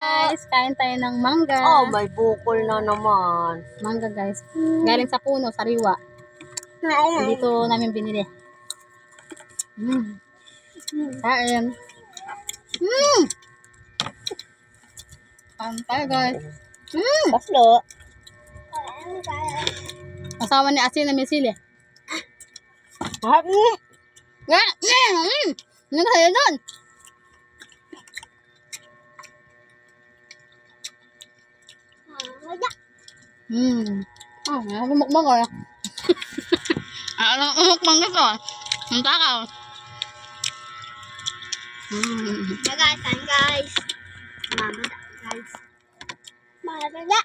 Guys, kain tayo ng mangga. Oh, may bukol na naman. Mangga guys. Galing sa puno, sariwa. Dito namin binili. Mm. Kain. Mm. Kain tayo guys. Mm. Baslo. Kasama ni Asin na. Harap ni. Nga! Mm. Mm. Ano ka tayo doon? Hmm. Oh, ano mukbang ko? ano mukbang ko to? Ang takaw. Hmm. guys, kain guys. Mamada guys. Mamada.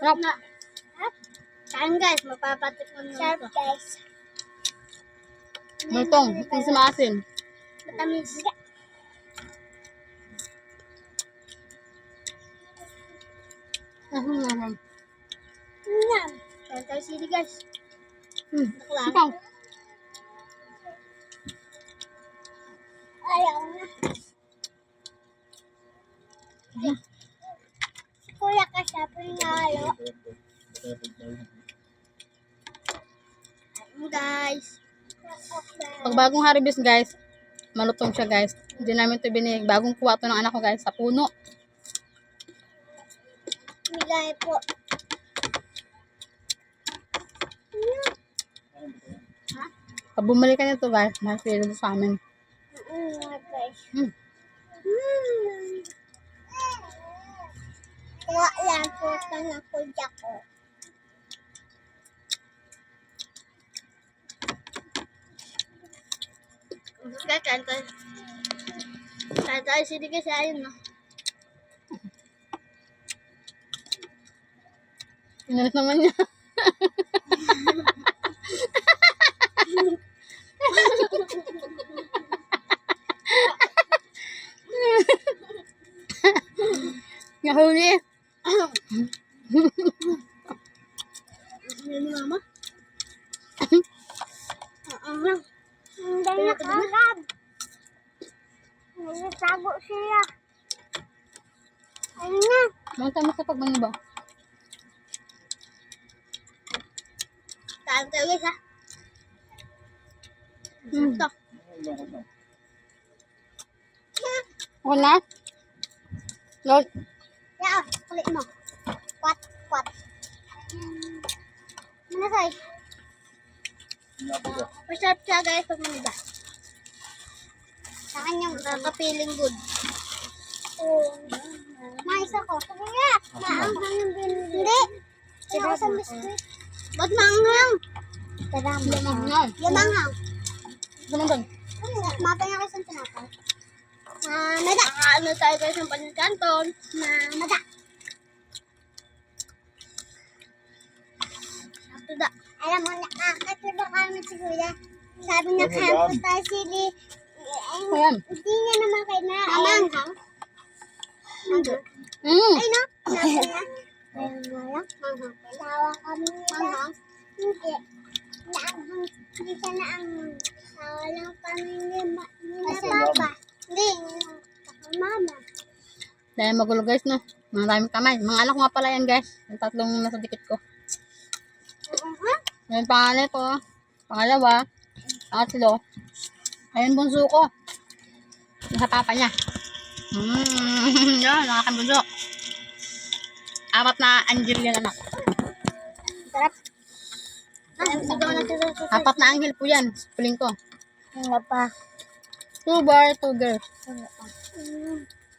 Sarap. Kain guys, mapapatikon na Sarap guys. Multong. Hindi sa maasin. Matamis. Ahum, ahum. Ngam. Kain tayo sili guys. Hmm. Ikaw. Ayaw na. Kuya ka siya, pinalo. Guys. Pag bagong harvest guys, malutong siya guys. Hindi namin ito binig. Bagong kuha ito ng anak ko guys sa puno. Bigay po. Pag bumalik ka nito guys, makikita ito sa amin. Mm, guys. Hmm. Mm. Kuha lang po ka na Kaya kanta. Kanta ay sini kasi ayun no. Inalit naman niya. Nahuli. Ano mama? Oo. Hindi na kagab. Nagtago siya. Ayun na. Manta mo sa pagbangi ba? Kain tayo guys ha. Hmm. Ito. Na? Lord, Yeah, kulit mo. Kwat, kwat. Ano say? Masarap siya guys pag maniba. Sa kanyang kakapiling good. Oo. Mais ako. Sige nga. Maanghang yung binili. Hindi. Sino sa biskuit? Ba't maanghang? Tadam. Maanghang. Yung maanghang. doon. Mapay ako sa tinapay. Mamada. Ano tayo guys ng paninkanton? Mamada. Alam mo, nakakatuda kami si Kuya. Sabi niya, campus tayo sili. Eh, Ayan. Hindi niya naman kayo na. Mamanghang. Mm. Ay, no? Sabi niya. Ayun nga lang. Manghang. Tawa kami nila. Manghang? Hindi. Naanghang. Hindi siya naanghang. Tawa lang kami nila papa. Hindi. Mama. Dahil magulo guys, no? Mga daming kamay. Mga anak ko nga pala yan guys. Yung tatlong nasa dikit ko. Uh-huh. Yan pangalan ko. Pangalawa. Pangatlo. Ayun bunso ko. Sa papa niya. Mm, yan, nakakan bunso. Apat na angel yan anak. Sarap. Ah, sigaw na sigaw sa Apat na angel po yan. Puling ko. Nga pa. Two bar, two girls.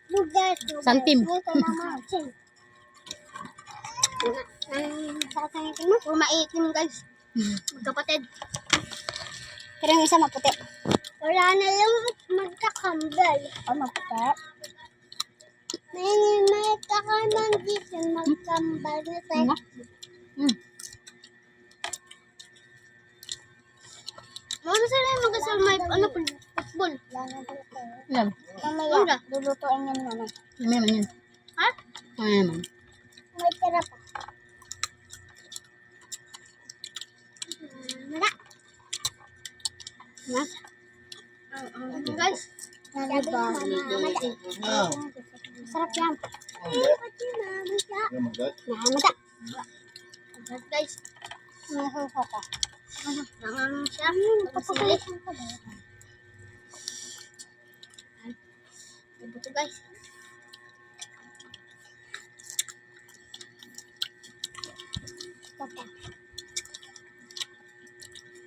Lugar. Santim. Ito naman. Chin. Ang sasangitin mo? Puro maitim guys. Magkapatid. Pero yung isa maputi. Wala na yung magkakambal. Oh, maputi. May may kakambal dito magkambal na tayo. Ano? Mm. Ano sila yung magkasal may ano football? Yan. Mamaya, lulutuin yan naman. May man yan. Ha? May man. May tira pa. Na? Guys. Sabi ba? Sarap yan. Namata. Guys. Nasuso ko. Ano? Nangang siya. Napapagay. Ito guys.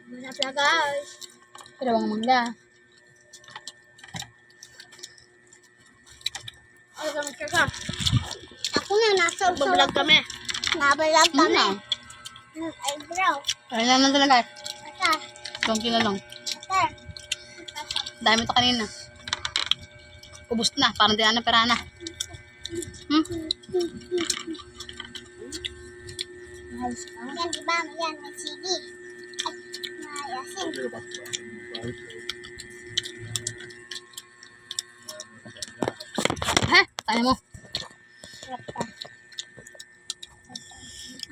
Masarap na guys. Dalawang mangga. Ay, gamit ka ka. Ako nga, nasa usaw. Babalag kami. Nabalag Ano kami. na? Hmm, Eyebrow. Kaya na lang talaga. Ata. Donki na lang. Ata. Dami to kanina. Ubus na. Parang di na pera na. Hmm? Yan, di ba? Yan, may CD. Ay, mayasin. He? Tayo mo.